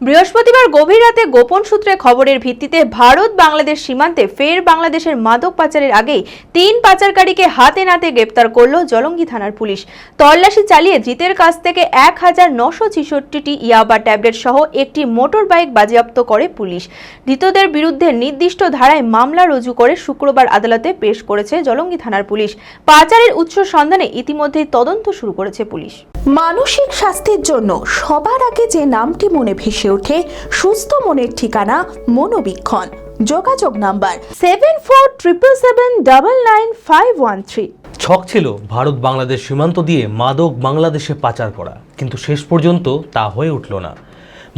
বৃহস্পতিবার গভীর রাতে গোপন সূত্রে খবরের ভিত্তিতে ভারত বাংলাদেশ সীমান্তে ফের বাংলাদেশের মাদক পাচারের আগেই তিন পাচারকারীকে হাতে নাতে গ্রেপ্তার করল জলঙ্গি থানার পুলিশ। তল্লাশি চালিয়ে জিতের কাছ থেকে এক হাজার নশো ছিষট্টিটি ইয়াবা ট্যাবলেট সহ একটি মোটর বাইক বাজেয়াপ্ত করে পুলিশ। ধৃতদের বিরুদ্ধে নির্দিষ্ট ধারায় মামলা রুজু করে শুক্রবার আদালতে পেশ করেছে জলঙ্গি থানার পুলিশ। পাচারের উৎস সন্ধানে ইতিমধ্যেই তদন্ত শুরু করেছে পুলিশ। মানসিক স্বাস্থ্যের জন্য সবার আগে যে নামটি মনে ভেসে ওঠে, সুস্থ মনের ঠিকানা মনোবীক্ষণ। যোগাযোগ number seven four triple seven double nine five one three ছক ছিল ভারত বাংলাদেশ সীমান্ত দিয়ে মাদক বাংলাদেশে পাচার করা, কিন্তু শেষ পর্যন্ত তা হয়ে উঠল না।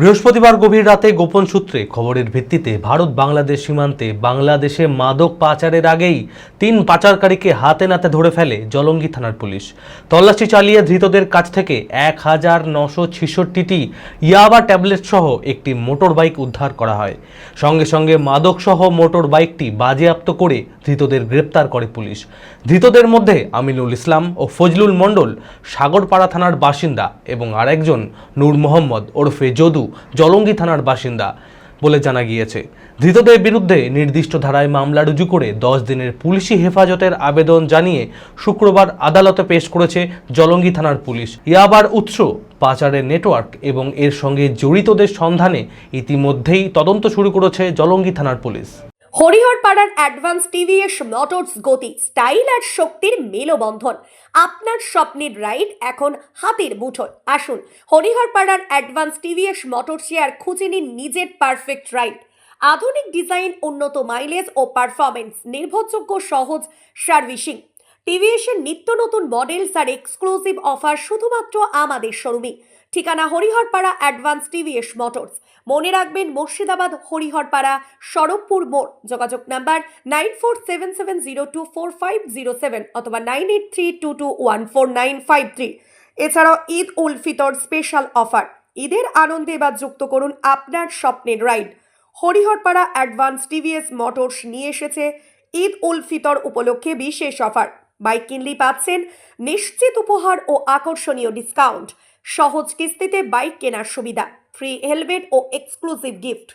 বৃহস্পতিবার গভীর রাতে গোপন সূত্রে খবরের ভিত্তিতে ভারত বাংলাদেশ সীমান্তে বাংলাদেশে মাদক পাচারের আগেই তিন পাচারকারীকে হাতে নাতে ধরে ফেলে জলঙ্গি থানার পুলিশ। তল্লাশি চালিয়ে ধৃতদের কাছ থেকে এক হাজার নশো ছিষট্টিটি ইয়াবা ট্যাবলেট সহ একটি মোটর বাইক উদ্ধার করা হয়। সঙ্গে সঙ্গে মাদক সহ মোটর বাইকটি বাজেয়াপ্ত করে ধৃতদের গ্রেপ্তার করে পুলিশ। ধৃতদের মধ্যে আমিনুল ইসলাম ও ফজলুল মণ্ডল, সাগরপাড়া থানার বাসিন্দা এবং আরেকজন নূর মোহাম্মদ ওরফে যদু। জলঙ্গি থানার বাসিন্দা বলে জানা গিয়েছে। ধৃতদের বিরুদ্ধে নির্দিষ্ট ধারায় মামলা রুজু করে দশ দিনের পুলিশি হেফাজতের আবেদন জানিয়ে শুক্রবার আদালতে পেশ করেছে জলঙ্গি থানার পুলিশ। ইয়াবার উৎস, পাচারের নেটওয়ার্ক এবং এর সঙ্গে জড়িতদের সন্ধানে ইতিমধ্যেই তদন্ত শুরু করেছে জলঙ্গি থানার পুলিশ। হরিহরপাড়ার অ্যাডভান্স টিভিএস মোটরস গতি, স্টাইল আর শক্তির মেলবন্ধন। আপনার স্বপ্নের রাইড এখন হাতের মুঠোয়। আসুন, হরিহরপাড়ার অ্যাডভান্স টিভিএস মোটরসে আর খুঁজে নিন নিজের পারফেক্ট রাইড। আধুনিক ডিজাইন, উন্নত মাইলেজ ও পারফরমেন্স নির্ভরযোগ্য সহজ সার্ভিসিং। টিভিএসের নিত্য নতুন মডেলস আর এক্সক্লুসিভ অফার শুধুমাত্র আমাদের শোরুমে। ঠিকানা হরিহরপাড়া অ্যাডভান্স টিভিএস মোটরস। মনে রাখবেন, মুর্শিদাবাদ, হরিহরপাড়া সড়কপুর মোড়। যোগাযোগ number nine four seven seven zero two four five zero seven অথবা nine eight three two two one four nine five three. এছাড়াও ঈদ উল ফিতর স্পেশাল অফার। ঈদের আনন্দে এবার যুক্ত করুন আপনার স্বপ্নের ride. Hariharpara advance TVS motors নিয়ে এসেছে ঈদ উল ফিতর উপলক্ষে বিশেষ অফার। বাইক কিনলেই পাচ্ছেন নিশ্চিত উপহার ও আকর্ষণীয় ডিসকাউন্ট সহজ কিস্তিতে বাইক কেনার সুবিধা। ফ্রি হেলমেট ও এক্সক্লুসিভ গিফট